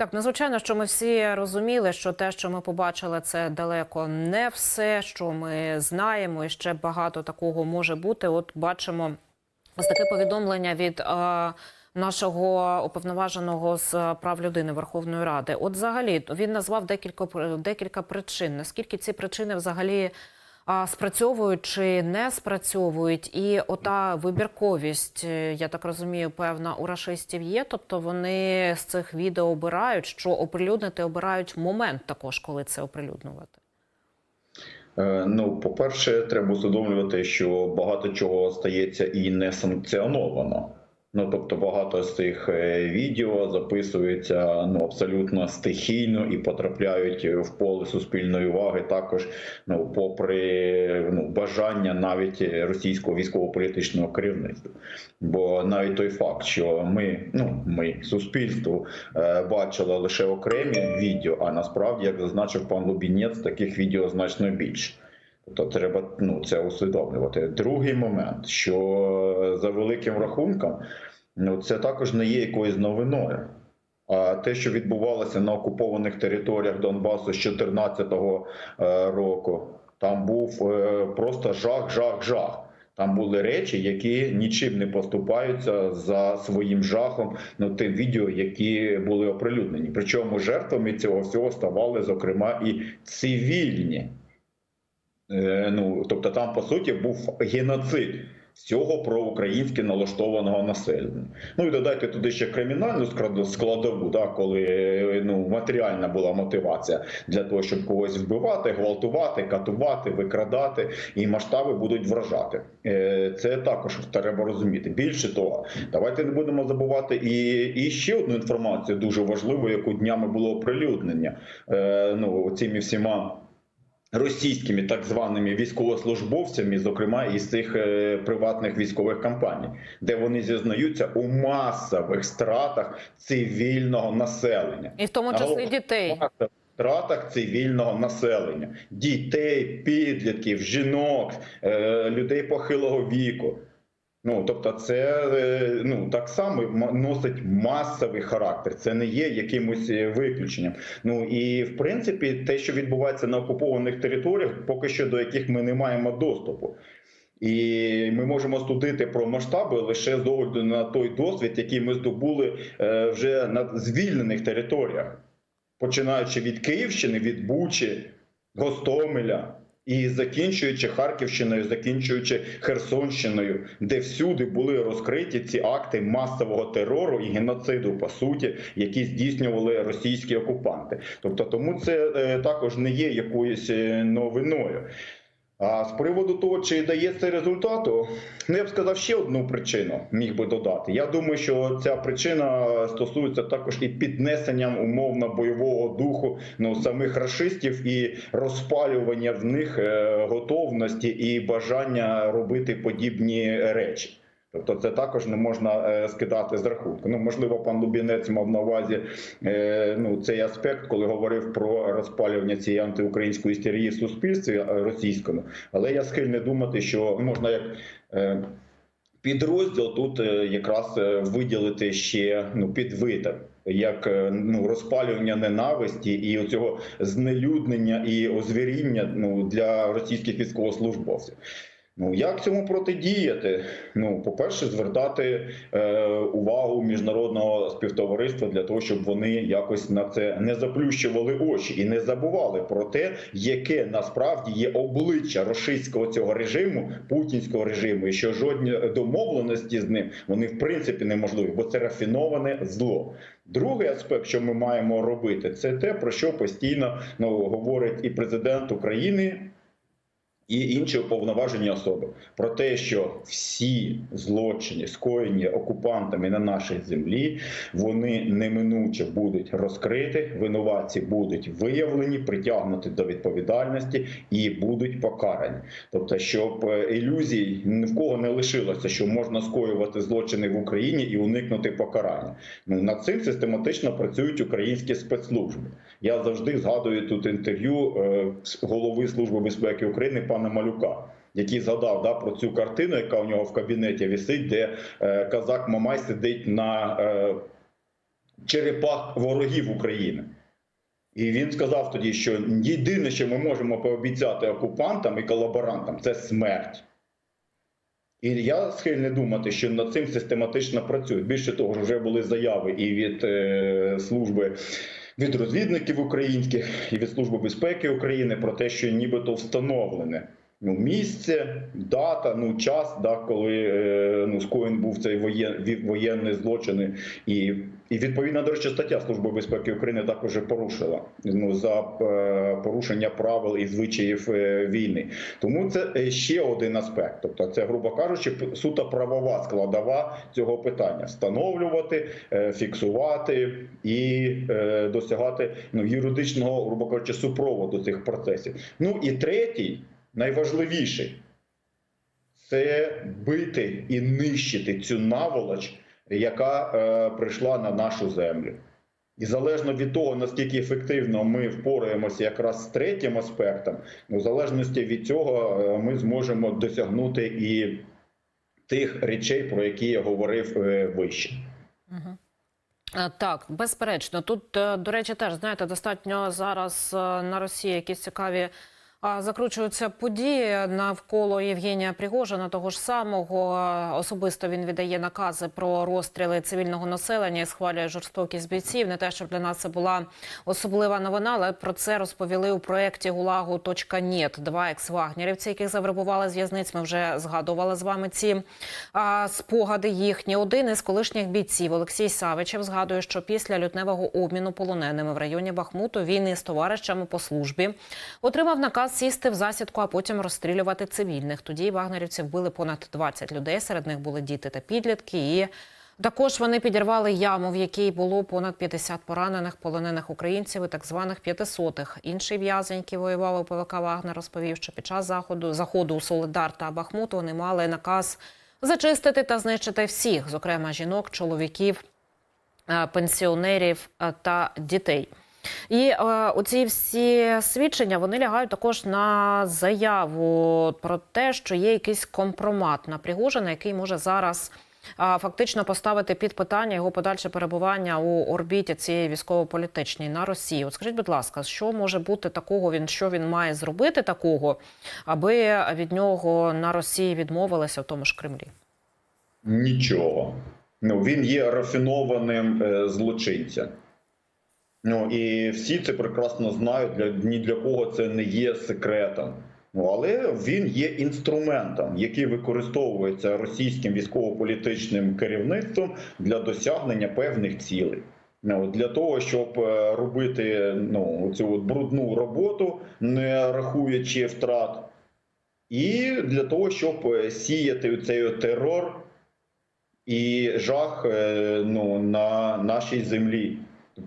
Так, ну звичайно, що ми всі розуміли, що те, що ми побачили, це далеко не все, що ми знаємо, і ще багато такого може бути. От бачимо ось таке повідомлення від. Е, Нашого уповноваженого з прав людини Верховної Ради, от взагалі він назвав декілька декілька причин. Наскільки ці причини взагалі спрацьовують чи не спрацьовують, і ота вибірковість, е, я так розумію, певна у рашистів є. Тобто вони з цих відео обирають, що оприлюднити обирають момент також, коли це оприлюднювати. Е, Ну, по-перше, треба усвідомлювати, що багато чого стається і не санкціоновано. Ну, тобто, багато з цих е, відео записуються ну абсолютно стихійно і потрапляють в поле суспільної уваги, також ну, попри ну бажання навіть російського військово-політичного керівництва. Бо навіть той факт, що ми, ну ми суспільство е, бачили лише окремі відео, а насправді, як зазначив пан Лубінець, таких відео значно більше. Тобто треба ну, це усвідомлювати. Другий момент, що за великим рахунком, ну це також не є якоюсь новиною. А те, що відбувалося на окупованих територіях Донбасу з 2014 року, там був е, просто жах, жах, жах. Там були речі, які нічим не поступаються за своїм жахом ну, тим відео, які були оприлюднені. Причому жертвами цього всього ставали, зокрема, і цивільні. Е, ну тобто, там по суті був геноцид всього проукраїнськи налаштованого населення. Ну і додайте туди ще кримінальну складову, да, коли ну матеріальна була мотивація для того, щоб когось вбивати, гвалтувати, катувати, викрадати, і масштаби будуть вражати. Е, Це також треба розуміти. Більше того, давайте не будемо забувати і, і ще одну інформацію дуже важливу, яку днями було оприлюднення. Е, Ну цими всіма. Російськими так званими військовослужбовцями, зокрема із цих е, приватних військових компаній, де вони зізнаються у масових стратах цивільного населення, І в тому числі Наголошую, дітей. Втратах цивільного населення, дітей, підлітків, жінок, е, людей похилого віку. Ну тобто, це е, ну так само носить масовий характер. Це не є якимось е, виключенням. Ну і в принципі, те, що відбувається на окупованих територіях, поки що до яких ми не маємо доступу. І ми можемо студити про масштаби лише з огляду на той досвід, який ми здобули е, вже на звільнених територіях, починаючи від Київщини, від Бучі, Гостомеля. І закінчуючи Харківщиною, закінчуючи Херсонщиною, де всюди були розкриті ці акти масового терору і геноциду, по суті, які здійснювали російські окупанти. Тобто, тому це е, також не є якоюсь е, новиною. А з приводу того, чи дає це результату, ну я б сказав ще одну причину, міг би додати. Я думаю, що ця причина стосується також і піднесенням умовно бойового духу ну, самих рашистів і розпалювання в них е, готовності і бажання робити подібні речі. Тобто це також не можна е, скидати з рахунку. Ну можливо, пан Лубінець мав на увазі е, ну цей аспект, коли говорив про розпалювання цієї антиукраїнської істерії в суспільстві е, російському. Але я схильний думати, що можна як підрозділ тут якраз виділити ще ну підвид. Як ну розпалювання ненависті і оцього знелюднення і озвіріння ну для російських військовослужбовців. Ну як цьому протидіяти? Ну, по-перше, звертати е, увагу міжнародного співтовариства для того, щоб вони якось на це не заплющували очі і не забували про те, яке насправді є обличчя російського цього режиму, путінського режиму, і що жодні домовленості з ним вони в принципі неможливі, бо це рафіноване зло. Другий аспект, що ми маємо робити, це те, про що постійно ну, говорить і президент України і інші уповноважені особи про те, що всі злочини, скоєні окупантами на нашій землі, вони неминуче будуть розкриті, винуватці будуть виявлені, притягнуті до відповідальності і будуть покарані. Тобто, щоб е, ілюзій ні в кого не лишилося, що можна скоювати злочини в Україні і уникнути покарання. Ну над цим систематично працюють українські спецслужби. Я завжди згадую тут інтерв'ю е, голови служби безпеки України пана Малюка. Який згадав да, про цю картину, яка у нього в кабінеті висить, де е, казак Мамай сидить на е, черепах ворогів України. І він сказав тоді, що єдине, що ми можемо пообіцяти окупантам і колаборантам, це смерть. І я схильний думати, що над цим систематично працюють. Більше того, вже були заяви і від е, служби від розвідників українських, і від Служби безпеки України про те, що нібито встановлене ну, місце, дата, ну час, да, коли е, ну, скоєн був цей воєнний злочин. І, і відповідна, до речі, стаття Служби безпеки України також порушила ну, за е, порушення правил і звичаїв е, війни. Тому це е, ще один аспект. Тобто, це, грубо кажучи, суто правова складова цього питання: встановлювати, фіксувати і досягати ну, юридичного, грубо кажучи, супроводу цих процесів. Ну і третій, найважливіший це бити і нищити цю наволоч, яка е, прийшла на нашу землю. І залежно від того, наскільки ефективно ми впораємося якраз з третім аспектом, ну, в залежності від цього е, ми зможемо досягнути і тих речей, про які я говорив е, вище. Е, Так, безперечно. Тут, до речі, теж знаєте, достатньо зараз на Росії якісь цікаві закручуються події навколо Євгенія Пригожина, того ж самого. Особисто він віддає накази про розстріли цивільного населення і схвалює жорстокість бійців. Не те, щоб для нас це була особлива новина, але про це розповіли у проєкті Гулагу.нет. Два екс-вагнерівці, яких завербували з в'язниць. Ми вже згадували з вами ці а, спогади їхні. Один із колишніх бійців Олексій Савичев згадує, що після лютневого обміну полоненими в районі Бахмуту він із товаришами по службі отримав наказ сісти в засідку, а потім розстрілювати цивільних. Тоді вагнерівці вбили понад 20 людей. Серед них були діти та підлітки. І також вони підірвали яму, в якій було понад 50 поранених полонених українців і так званих п'ятисотих. Інший в'язень, який воював у ПВК Вагнер, розповів, що під час заходу заходу у Солидар та Бахмут вони мали наказ зачистити та знищити всіх, зокрема жінок, чоловіків, е, пенсіонерів е, та дітей. І е, оці всі свідчення вони лягають також на заяву про те, що є якийсь компромат на Пригожина, який може зараз фактично поставити під питання його подальше перебування у орбіті цієї військово-політичній на Росії. От скажіть, будь ласка, що може бути такого? Він що він має зробити такого, аби від нього на Росії відмовилися в тому ж Кремлі? Нічого. Ну, він є рафінованим е, злочинцем. Ну і всі це прекрасно знають. Для ні для кого це не є секретом. Ну але він є інструментом, який використовується російським військово-політичним керівництвом для досягнення певних цілей. Ну, для того, щоб е, робити ну, цю от брудну роботу, не рахуючи втрат, і для того, щоб е, сіяти цей терор і жах е, ну, на нашій землі.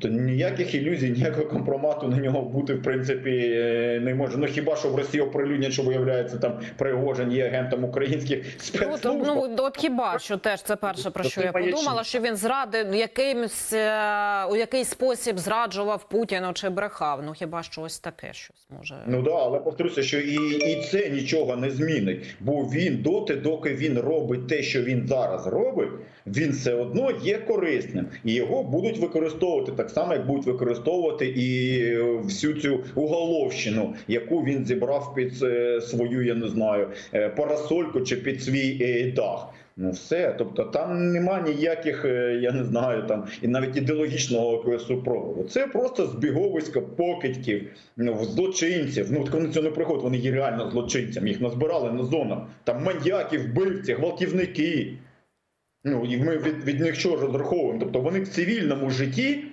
Тобто ніяких ілюзій, ніякого компромату на нього бути в принципі е, не може. Ну хіба що в Росії оприлюднять, що виявляється там Пригожин є агентом українських От, спецслужб. ну от хіба що теж це перше про що я подумала, що він зрадив якимсь е, у якийсь спосіб зраджував Путіну чи брехав. Ну хіба що ось таке щось може. Ну да, але повторюся, що і, і це нічого не змінить. Бо він доти, доки він робить те, що він зараз робить, він все одно є корисним, і його будуть використовувати так само, як будуть використовувати і е, всю цю уголовщину, яку він зібрав під е, свою, я не знаю, е, парасольку чи під свій дах. Ну все, тобто там нема ніяких, я не знаю, там і навіть ідеологічного супроводу. Це просто збіговисько покидьків, ну, злочинців. Ну так вони цього не приходять, вони є реально злочинцями. Їх назбирали на зонах. Там маньяки, вбивці, гвалтівники. Ну і ми від, від них що розраховуємо? Тобто вони в цивільному житті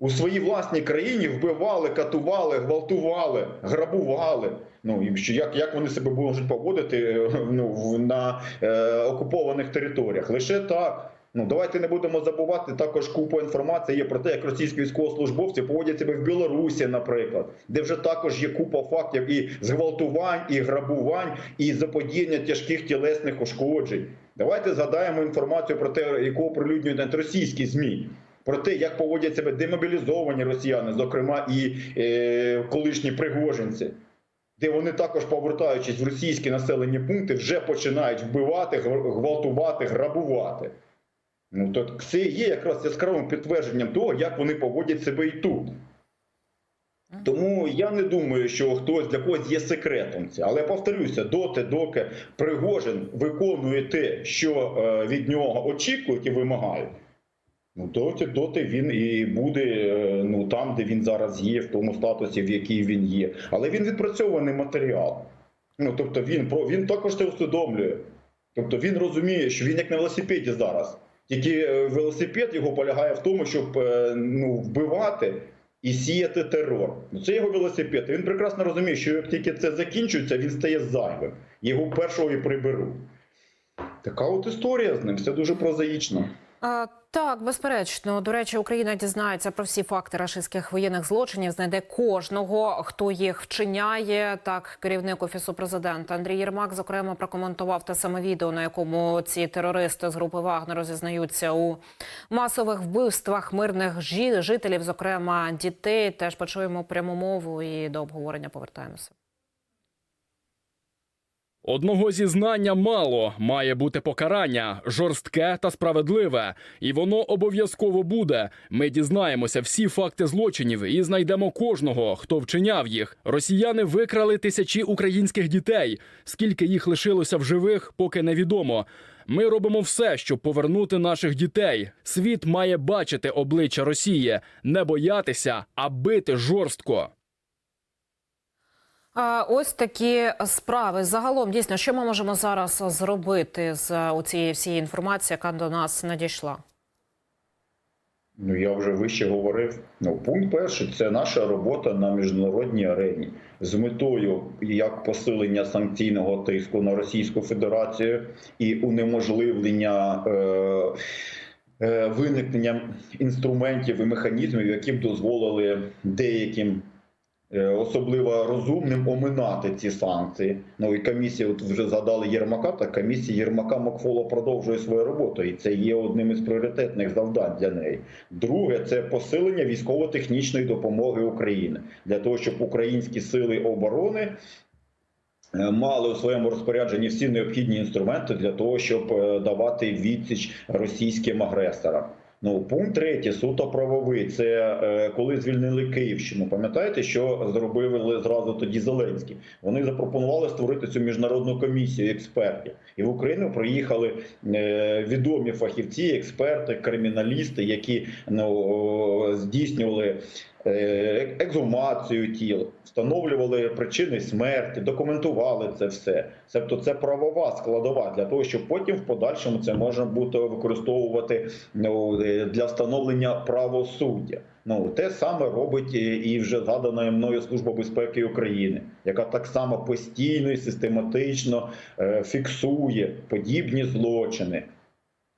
у своїй власній країні вбивали, катували, гвалтували, грабували. Ну і що як, як вони себе можуть поводити е, ну, на е, окупованих територіях? Лише так. Ну давайте не будемо забувати також купу інформації є про те, як російські військовослужбовці поводять себе в Білорусі, наприклад, де вже також є купа фактів і зґвалтувань, і грабувань, і заподіяння тяжких тілесних ушкоджень. Давайте згадаємо інформацію про те, яку оприлюднюють російські змі. Про те, як поводять себе демобілізовані росіяни, зокрема і е, колишні пригожинці, де вони також, повертаючись в російські населені пункти, вже починають вбивати, гвалтувати, грабувати. Ну то це є якраз яскравим підтвердженням того, як вони поводять себе і тут. Тому я не думаю, що хтось для когось є секретом це. Але повторюся, доти, доки Пригожин виконує те, що е, від нього очікують і вимагають. Ну, доти, доти він і буде е, ну, там, де він зараз є, в тому статусі, в якій він є. Але він відпрацьований матеріал. Ну, тобто він, він також це усвідомлює. Тобто він розуміє, що він як на велосипеді зараз. Тільки е, велосипед його полягає в тому, щоб е, ну, вбивати і сіяти терор. Ну, Це його велосипед. Він прекрасно розуміє, що як тільки це закінчується, він стає зайвим. Його першого і приберуть. Така от історія з ним, все дуже прозаїчно. Так, безперечно. До речі, Україна дізнається про всі факти рашистських воєнних злочинів, знайде кожного, хто їх вчиняє. Так, керівник офісу президента Андрій Єрмак зокрема прокоментував те саме відео, на якому ці терористи з групи Вагнера зізнаються у масових вбивствах мирних жителів, зокрема дітей. Теж почуємо пряму мову і до обговорення повертаємося. Одного зізнання мало має бути покарання жорстке та справедливе, і воно обов'язково буде. Ми дізнаємося всі факти злочинів і знайдемо кожного, хто вчиняв їх. Росіяни викрали тисячі українських дітей. Скільки їх лишилося в живих, поки невідомо. Ми робимо все, щоб повернути наших дітей. Світ має бачити обличчя Росії, не боятися, а бити жорстко. Ось такі справи. Загалом дійсно, що ми можемо зараз зробити з у цієї всієї інформації, яка до нас надійшла? Ну, я вже вище говорив. Ну, пункт перший це наша робота на міжнародній арені з метою як посилення санкційного тиску на Російську Федерацію і унеможливлення е, е, виникнення інструментів і механізмів, які б дозволили деяким. Е, Особливо розумним оминати ці санкції. Ну і комісія, от вже згадали Єрмака, та комісія Єрмака Макфола продовжує свою роботу, і це є одним із пріоритетних завдань для неї. Друге, це посилення військово-технічної допомоги України для того, щоб українські сили оборони е, мали у своєму розпорядженні всі необхідні інструменти для того, щоб е, давати відсіч російським агресорам. Ну, пункт третій, суто правовий. Це е, коли звільнили Київщину. Пам'ятаєте, що зробили зразу тоді Зеленський? Вони запропонували створити цю міжнародну комісію експертів, і в Україну приїхали е, відомі фахівці, експерти, криміналісти, які ну, здійснювали е, екзумацію тіл, встановлювали причини смерті, документували це все. Тобто це правова складова для того, щоб потім в подальшому це можна буде використовувати ну, е, для встановлення правосуддя. Ну те саме робить і- і вже згадана мною Служба безпеки України, яка так само постійно і систематично е, фіксує подібні злочини.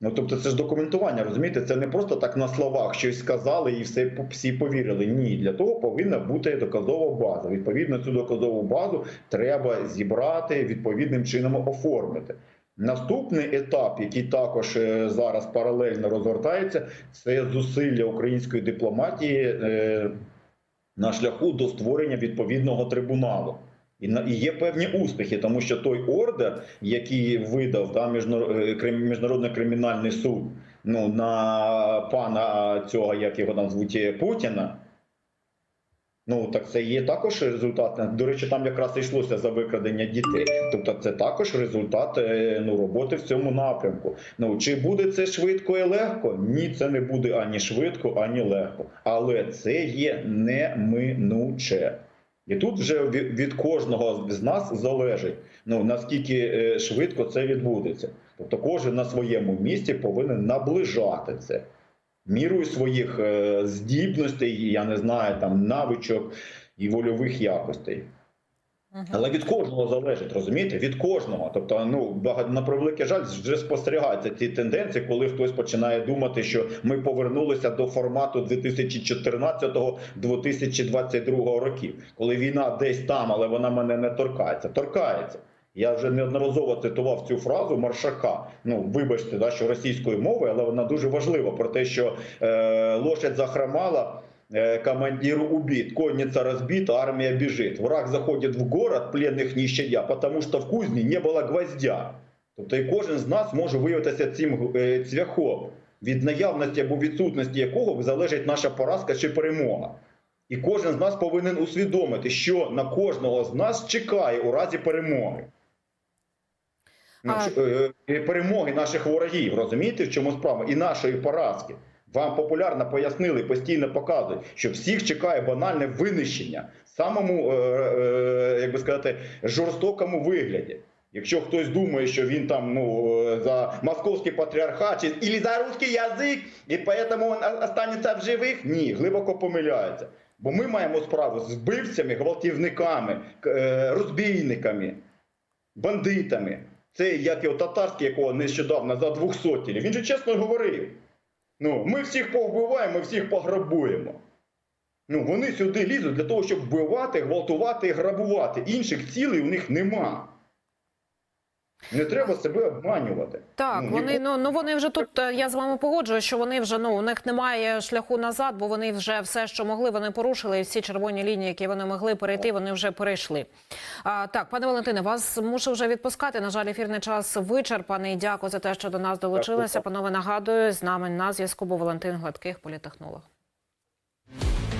Ну, тобто, це ж документування, розумієте? Це не просто так на словах щось сказали і все всі повірили. Ні, для того повинна бути доказова база. Відповідно, цю доказову базу треба зібрати відповідним чином оформити. Наступний етап, який також е, зараз паралельно розгортається, це зусилля української дипломатії е, на шляху до створення відповідного трибуналу. І є певні успіхи, тому що той ордер, який видав да, е, міжнародний кримінальний суд ну, на пана цього, як його там звуть, е, Путіна. Ну так це є також результат. До речі, там якраз йшлося за викрадення дітей. Тобто, це також результат е, ну, роботи в цьому напрямку. Ну чи буде це швидко і легко? Ні, це не буде ані швидко, ані легко. Але це є неминуче. І тут вже від кожного з нас залежить, ну наскільки е, швидко це відбудеться. Тобто, кожен на своєму місці повинен наближати це мірою своїх е, здібностей, я не знаю, там навичок і вольових якостей. Але від кожного залежить, розумієте? Від кожного. Тобто, ну на превеликий жаль, вже спостерігаються ці тенденції, коли хтось починає думати, що ми повернулися до формату 2014-2022 років, коли війна десь там, але вона мене не торкається. Торкається. Я вже неодноразово цитував цю фразу Маршака. Ну, вибачте, да, що російською мовою, але вона дуже важлива про те, що е, лошадь захромала. Э, командиру убит, конница разбита, армия бежит. Враг заходит в город, пленных не щадя, потому что в кузні не було гвоздя. Тобто і кожен з нас може виявитися цим е, цвяхом. від наявності або відсутності якого залежить наша поразка чи перемога. І кожен з нас повинен усвідомити, що на кожного з нас чекає у разі перемоги. А- е, е, перемоги наших ворогів, розумієте, в чому справа? І нашої поразки. Вам популярно пояснили, постійно показують, що всіх чекає банальне винищення в самому, е, е, як би сказати, жорстокому вигляді. Якщо хтось думає, що він там ну, е, за московський патріархат чи или за русський язик, і тому він останеться в живих, ні, глибоко помиляється. Бо ми маємо справу з вбивцями, гвалтівниками, розбійниками, бандитами. Це як його татарський, якого нещодавно за 200 Він же чесно говорив. Ну, ми всіх повбиваємо, ми всіх пограбуємо. Ну, вони сюди лізуть для того, щоб вбивати, гвалтувати і грабувати. Інших цілей у них нема. Не треба себе обманювати. Так, Ну, вони ну ну вони вже тут. е, Я з вами погоджуюсь, що вони вже ну у них немає шляху назад, бо вони вже все, що могли, вони порушили. І всі червоні лінії, які вони могли перейти, вони вже перейшли. А, так, пане Валентине, вас мушу вже відпускати. На жаль, ефірний час вичерпаний. Дякую за те, що до нас долучилися. Панове нагадую, з нами на зв'язку був Валентин Гладких, політехнолог.